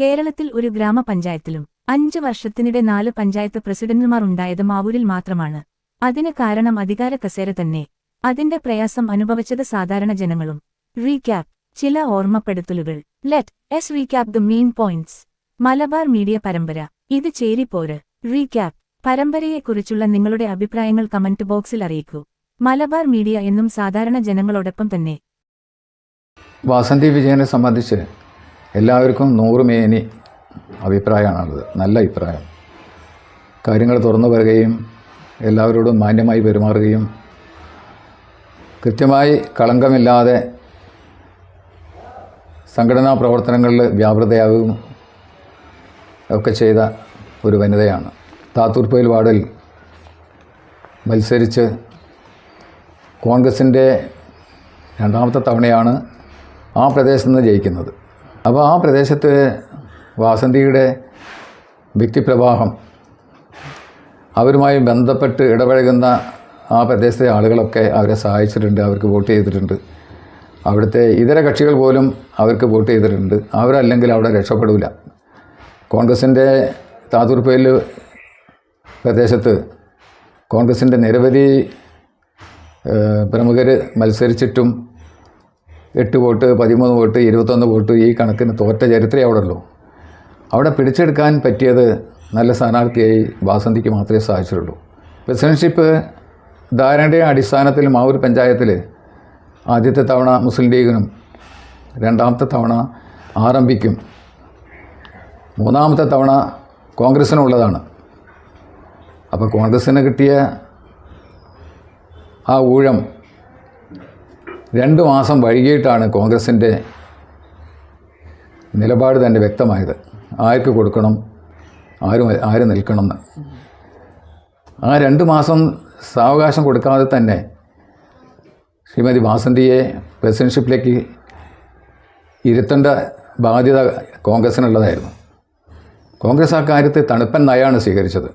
കേരളത്തിൽ ഒരു ഗ്രാമപഞ്ചായത്തിലും അഞ്ച് വർഷത്തിനിടെ നാല് പഞ്ചായത്ത് പ്രസിഡന്റുമാർ ഉണ്ടായത് മാവൂരിൽ മാത്രമാണ്. അതിന് കാരണം അധികാര കസേര തന്നെ. അതിന്റെ പ്രയാസം അനുഭവിച്ചത് സാധാരണ ജനങ്ങളും. റീക്യാപ് ചില ഓർമ്മപ്പെടുത്തലുകൾ. Let's recap the main points. Malabar media പരമ്പര. ഇത് ചേരിപ്പോര് റീക്യാപ് പരമ്പരയെക്കുറിച്ചുള്ള നിങ്ങളുടെ അഭിപ്രായങ്ങൾ കമന്റ് ബോക്സിൽ അറിയിക്കൂ. മലബാർ മീഡിയ എന്നും സാധാരണ ജനങ്ങളോടൊപ്പം തന്നെ. വാസന്തി വിജയനെ സംബന്ധിച്ച് എല്ലാവർക്കും നൂറ് മേനി അഭിപ്രായമാണുള്ളത്. നല്ല അഭിപ്രായം. കാര്യങ്ങൾ തുറന്നു പറയുകയും എല്ലാവരോടും മാന്യമായി പെരുമാറുകയും കൃത്യമായി കളങ്കമില്ലാതെ സംഘടനാ പ്രവർത്തനങ്ങളിൽ വ്യാപൃതയാവുകയും ഒക്കെ ചെയ്ത ഒരു വനിതയാണ്. താത്തൂർപ്പയിൽ വാർഡിൽ മത്സരിച്ച് കോൺഗ്രസിന്റെ രണ്ടാമത്തെ തവണയാണ് ആ പ്രദേശത്ത് നിന്ന് ജയിക്കുന്നത്. അപ്പോൾ ആ പ്രദേശത്ത് വാസന്തിയുടെ വ്യക്തിപ്രവാഹം അവരുമായി ബന്ധപ്പെട്ട് ഇടപഴകുന്ന ആ പ്രദേശത്തെ ആളുകളൊക്കെ അവരെ സഹായിച്ചിട്ടുണ്ട് അവർക്ക് വോട്ട് ചെയ്തിട്ടുണ്ട്. അവിടുത്തെ ഇതര കക്ഷികൾ പോലും അവർക്ക് വോട്ട് ചെയ്തിട്ടുണ്ട്. അവരല്ലെങ്കിൽ അവിടെ രക്ഷപ്പെടില്ല കോൺഗ്രസിന്റെ താത്തൂർപ്പയിൽ പ്രദേശത്ത് കോൺഗ്രസിന്റെ നിരവധി പ്രമുഖർ മത്സരിച്ചിട്ടും എട്ട് വോട്ട് പതിമൂന്ന് വോട്ട് ഇരുപത്തൊന്ന് വോട്ട് ഈ കണക്കിന് തോറ്റ ചരിത്രമേ അവിടെ ഉള്ളൂ അവിടെ പിടിച്ചെടുക്കാൻ പറ്റിയത് നല്ല സ്ഥാനാർത്ഥിയായി വാസന്തിക്ക് മാത്രമേ സാധിച്ചിട്ടുള്ളൂ. പ്രസിഡൻഷിപ്പ് ധാരണയുടെ അടിസ്ഥാനത്തിൽ മാവൂർ പഞ്ചായത്തിൽ ആദ്യത്തെ തവണ മുസ്ലിം ലീഗിനും രണ്ടാമത്തെ തവണ ആർ എം പിക്കും മൂന്നാമത്തെ തവണ കോൺഗ്രസ്സിനുള്ളതാണ് അപ്പോൾ കോൺഗ്രസ്സിന് കിട്ടിയ ആ ഊഴം രണ്ട് മാസം വൈകിട്ടാണ് കോൺഗ്രസിന്റെ നിലപാട് തന്നെ വ്യക്തമായത്. ആർക്ക് കൊടുക്കണം ആരും ആര് നിൽക്കണം എന്ന് ആ രണ്ട് മാസം സാവകാശം കൊടുക്കാതെ തന്നെ ശ്രീമതി വാസന്തിയെ പ്രസിഡൻഷിപ്പിലേക്ക് ഇരുത്തേണ്ട ബാധ്യത കോൺഗ്രസ്സിനുള്ളതായിരുന്നു കോൺഗ്രസ് ആ കാര്യത്തെ തണുപ്പൻ നയാണ് സ്വീകരിച്ചത്.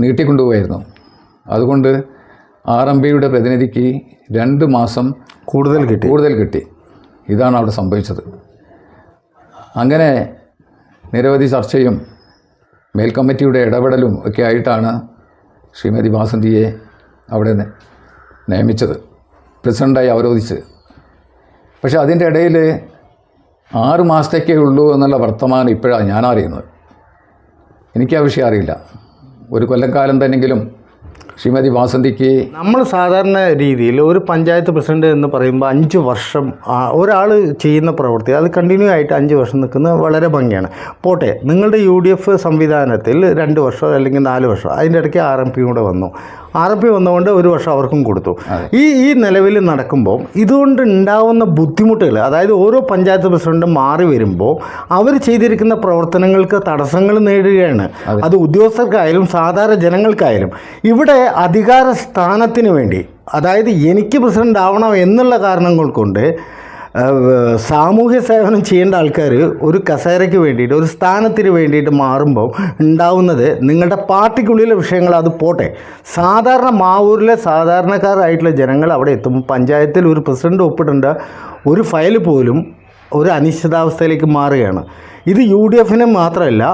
നീട്ടിക്കൊണ്ടുപോയായിരുന്നു. അതുകൊണ്ട് ആർ എം പിയുടെ പ്രതിനിധിക്ക് രണ്ട് മാസം കൂടുതൽ കിട്ടി. കൂടുതൽ കിട്ടി. ഇതാണ് അവിടെ സംഭവിച്ചത്. അങ്ങനെ നിരവധി ചർച്ചയും മേൽ കമ്മിറ്റിയുടെ ഇടപെടലും ഒക്കെ ആയിട്ടാണ് ശ്രീമതി വാസന്തിയെ അവിടെ നിയമിച്ചത്. പ്രസിഡന്റായി അവരോധിച്ച്. പക്ഷേ അതിന്റെ ഇടയിൽ ആറ് മാസത്തേക്കേ ഉള്ളൂ എന്നുള്ള വർത്തമാനം ഇപ്പോഴാണ് ഞാൻ അറിയുന്നത് എനിക്ക് ആ വിഷയം അറിയില്ല. ഒരു കൊല്ലക്കാലം തന്നെങ്കിലും ശ്രീമതി വാസന്തിക്ക് നമ്മൾ സാധാരണ രീതിയിൽ ഒരു പഞ്ചായത്ത് പ്രസിഡന്റ് എന്ന് പറയുമ്പോൾ അഞ്ച് വർഷം ഒരാൾ ചെയ്യുന്ന പ്രവൃത്തി അത് കണ്ടിന്യൂ ആയിട്ട് അഞ്ച് വർഷം നിൽക്കുന്നത് വളരെ ഭംഗിയാണ്. പോട്ടെ നിങ്ങളുടെ യു സംവിധാനത്തിൽ രണ്ട് വർഷം അല്ലെങ്കിൽ നാല് വർഷം അതിന്റെ ഇടയ്ക്ക് ആർ എം പി കൂടെ വന്നു. ആർ പി വന്നുകൊണ്ട് ഒരു വർഷം അവർക്കും കൊടുത്തു. ഈ ഈ നിലവിൽ നടക്കുമ്പോൾ ഇതുകൊണ്ട് ഉണ്ടാവുന്ന ബുദ്ധിമുട്ടുകൾ അതായത് ഓരോ പഞ്ചായത്ത് പ്രസിഡന്റും മാറി വരുമ്പോൾ അവർ ചെയ്തിരിക്കുന്ന പ്രവർത്തനങ്ങൾക്ക് തടസ്സങ്ങൾ നേടുകയാണ് അത് ഉദ്യോഗസ്ഥർക്കായാലും സാധാരണ ജനങ്ങൾക്കായാലും. ഇവിടെ അധികാര സ്ഥാനത്തിന് വേണ്ടി അതായത് എനിക്ക് പ്രസിഡന്റ് ആവണം എന്നുള്ള കാരണങ്ങൾ കൊണ്ട് സാമൂഹ്യ സേവനം ചെയ്യേണ്ട ആൾക്കാർ ഒരു കസേരയ്ക്ക് വേണ്ടിയിട്ട് ഒരു സ്ഥാനത്തിന് വേണ്ടിയിട്ട് മാറുമ്പോൾ ഉണ്ടാവുന്നത് നിങ്ങളുടെ പാർട്ടിക്കുള്ളിലെ വിഷയങ്ങൾ അത് പോട്ടെ. സാധാരണ മാവൂരിലെ സാധാരണക്കാരായിട്ടുള്ള ജനങ്ങൾ അവിടെ എത്തും പഞ്ചായത്തിൽ ഒരു പ്രസിഡന്റ് ഒപ്പിട്ടുണ്ട് ഒരു ഫയൽ പോലും ഒരു അനിശ്ചിതാവസ്ഥയിലേക്ക് മാറുകയാണ്. ഇത് യു ഡി എഫിന് മാത്രമല്ല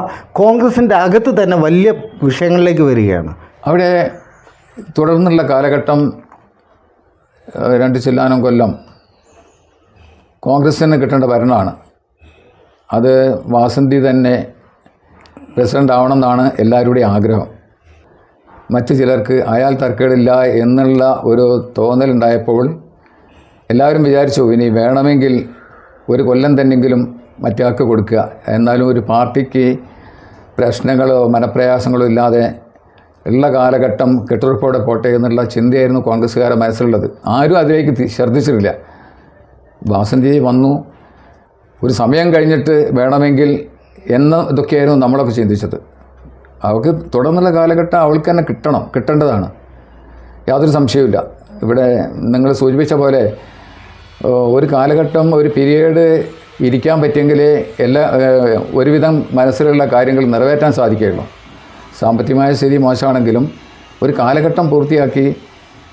കോൺഗ്രസിന്റെ അകത്ത് തന്നെ വലിയ വിഷയങ്ങളിലേക്ക് വരികയാണ്. അവിടെ തുടർന്നുള്ള കാലഘട്ടം രണ്ട് ചില്ലാനം കൊല്ലം കോൺഗ്രസ്സിന് കിട്ടേണ്ട ഭരണമാണ്. അത് വാസന്തി തന്നെ പ്രസിഡന്റ് ആവണമെന്നാണ് എല്ലാവരുടെയും ആഗ്രഹം. മറ്റു ചിലർക്ക് അയാൾ തർക്കേടില്ല എന്നുള്ള ഒരു തോന്നലുണ്ടായപ്പോൾ എല്ലാവരും വിചാരിച്ചു ഇനി വേണമെങ്കിൽ ഒരു കൊല്ലം തന്നെങ്കിലും മറ്റാൾക്ക് കൊടുക്കുക. എന്നാലും ഒരു പാർട്ടിക്ക് പ്രശ്നങ്ങളോ മനപ്രയാസങ്ങളോ ഇല്ലാതെ ഉള്ള കാലഘട്ടം കെട്ടുറപ്പോടെ പോട്ടെ എന്നുള്ള ചിന്തയായിരുന്നു കോൺഗ്രസ്സുകാരുടെ മനസ്സിലുള്ളത്. ആരും അതിലേക്ക് ശ്രദ്ധിച്ചിട്ടില്ല വാസന്തി വന്നു. ഒരു സമയം കഴിഞ്ഞിട്ട് വേണമെങ്കിൽ എന്ന ഇതൊക്കെയായിരുന്നു നമ്മളൊക്കെ ചിന്തിച്ചത്. അവൾക്ക് തുടർന്നുള്ള കാലഘട്ടം അവൾക്ക് തന്നെ കിട്ടണം കിട്ടേണ്ടതാണ്. യാതൊരു സംശയവുമില്ല. ഇവിടെ നിങ്ങൾ സൂചിപ്പിച്ച പോലെ ഒരു കാലഘട്ടം ഒരു പീരീഡ് ഇരിക്കാൻ പറ്റിയെങ്കിലേ എല്ലാ ഒരുവിധം മനസ്സിലുള്ള കാര്യങ്ങൾ നിറവേറ്റാൻ സാധിക്കുകയുള്ളൂ. സാമ്പത്തികമായ സ്ഥിതി മോശമാണെങ്കിലും ഒരു കാലഘട്ടം പൂർത്തിയാക്കി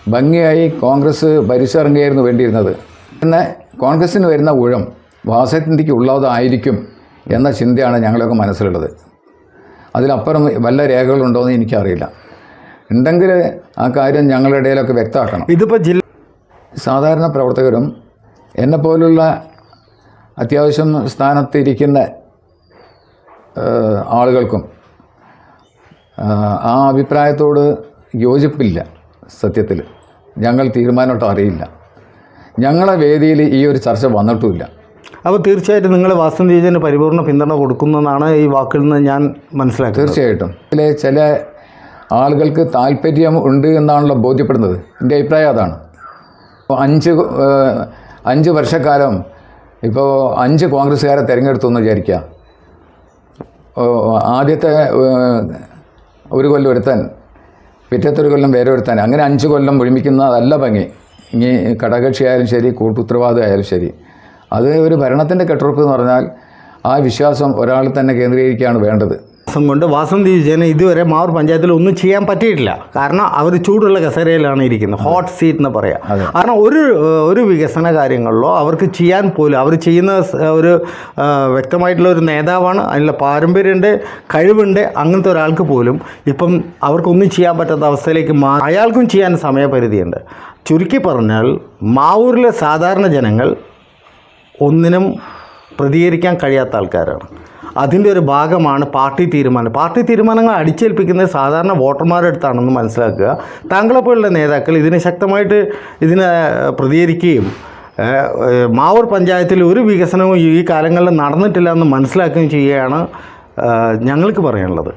ഭംഗിയായി കോൺഗ്രസ് ഭരിച്ചിറങ്ങിയായിരുന്നു വേണ്ടിയിരുന്നത്. പിന്നെ കോൺഗ്രസ്സിന് വരുന്ന ഊഴം വാസന്തിക്ക് ഉള്ളതായിരിക്കും എന്ന ചിന്തയാണ് ഞങ്ങളൊക്കെ മനസ്സിലുള്ളത്. അതിലപ്പുറം വല്ല രേഖകളുണ്ടോയെന്ന് എനിക്കറിയില്ല. ഉണ്ടെങ്കിൽ ആ കാര്യം ഞങ്ങളുടെ ഇടയിലൊക്കെ വ്യക്തമാക്കണം. ഇതിപ്പോൾ ജില്ല സാധാരണ പ്രവർത്തകരും എന്നെപ്പോലുള്ള അത്യാവശ്യം സ്ഥാനത്തിരിക്കുന്ന ആളുകൾക്കും ആ അഭിപ്രായത്തോട് യോജിപ്പില്ല സത്യത്തിൽ ഞങ്ങൾ തീരുമാനമായിട്ട് അറിയില്ല. ഞങ്ങളെ വേദിയിൽ ഈ ഒരു ചർച്ച വന്നിട്ടുമില്ല. അപ്പോൾ തീർച്ചയായിട്ടും നിങ്ങൾ വാസന്തി പരിപൂർണ പരിപൂർണ പിന്തുണ കൊടുക്കുന്നതാണ് ഈ വാക്കിൽ നിന്ന് ഞാൻ മനസ്സിലാക്കുന്നത്. തീർച്ചയായിട്ടും. ഇതിലെ ചില ആളുകൾക്ക് താല്പര്യം ഉണ്ട് എന്നാണല്ലോ ബോധ്യപ്പെടുന്നത്. എന്റെ അഭിപ്രായം അതാണ്. ഇപ്പോൾ അഞ്ച് അഞ്ച് വർഷക്കാലം ഇപ്പോൾ അഞ്ച് കോൺഗ്രസ്സുകാരെ തിരഞ്ഞെടുത്തു എന്ന് വിചാരിക്കുക ആദ്യത്തെ ഒരു കൊല്ലം ഒരുത്തൻ പിറ്റത്തെ ഒരു കൊല്ലം വേറെ ഒരുത്തൻ അങ്ങനെ അഞ്ച് കൊല്ലം ഒഴിമിക്കുന്നതല്ല ഭംഗി. ഇനി ഘടകക്ഷിയായാലും ശരി കൂട്ടുത്തരവാദം ആയാലും ശരി. അത് ഒരു ഭരണത്തിന്റെ കെട്ടുറപ്പ് എന്ന് പറഞ്ഞാൽ ആ വിശ്വാസം ഒരാൾ തന്നെ കേന്ദ്രീകരിക്കുകയാണ് വേണ്ടത്. ദിവസം കൊണ്ട് വാസന്തി വിജയന് ഇതുവരെ മാവൂർ പഞ്ചായത്തിൽ ഒന്നും ചെയ്യാൻ പറ്റിയിട്ടില്ല. കാരണം അവർ ചൂടുള്ള കസേരയിലാണ് ഇരിക്കുന്നത് ഹോട്ട് സീറ്റ് എന്ന് പറയാം. കാരണം ഒരു ഒരു വികസന കാര്യങ്ങളിലോ അവർക്ക് ചെയ്യാൻ പോലും അവർ ചെയ്യുന്ന ഒരു വ്യക്തമായിട്ടുള്ള ഒരു നേതാവാണ് അതിനുള്ള പാരമ്പര്യമുണ്ട് കഴിവുണ്ട് അങ്ങനത്തെ ഒരാൾക്ക് പോലും ഇപ്പം അവർക്കൊന്നും ചെയ്യാൻ പറ്റാത്ത അവസ്ഥയിലേക്ക് മാ അയാൾക്കും ചെയ്യാൻ സമയപരിധിയുണ്ട്. ചുരുക്കി പറഞ്ഞാൽ മാവൂരിലെ സാധാരണ ജനങ്ങൾ ഒന്നിനും പ്രതികരിക്കാൻ കഴിയാത്ത ആൾക്കാരാണ്. അതിന്റെ ഒരു ഭാഗമാണ് പാർട്ടി തീരുമാനം. പാർട്ടി തീരുമാനങ്ങൾ അടിച്ചേൽപ്പിക്കുന്നത് സാധാരണ വോട്ടർമാരുടെ അടുത്താണെന്ന് മനസ്സിലാക്കുക. താങ്കളെപ്പോലുള്ള നേതാക്കൾ ഇതിനെ ശക്തമായിട്ട് ഇതിനെ പ്രതികരിക്കുകയും മാവൂർ പഞ്ചായത്തിൽ ഒരു വികസനവും ഈ കാലങ്ങളിൽ നടന്നിട്ടില്ല എന്ന് മനസ്സിലാക്കുകയും ചെയ്യുകയാണ് ഞങ്ങൾക്ക് പറയാനുള്ളത്.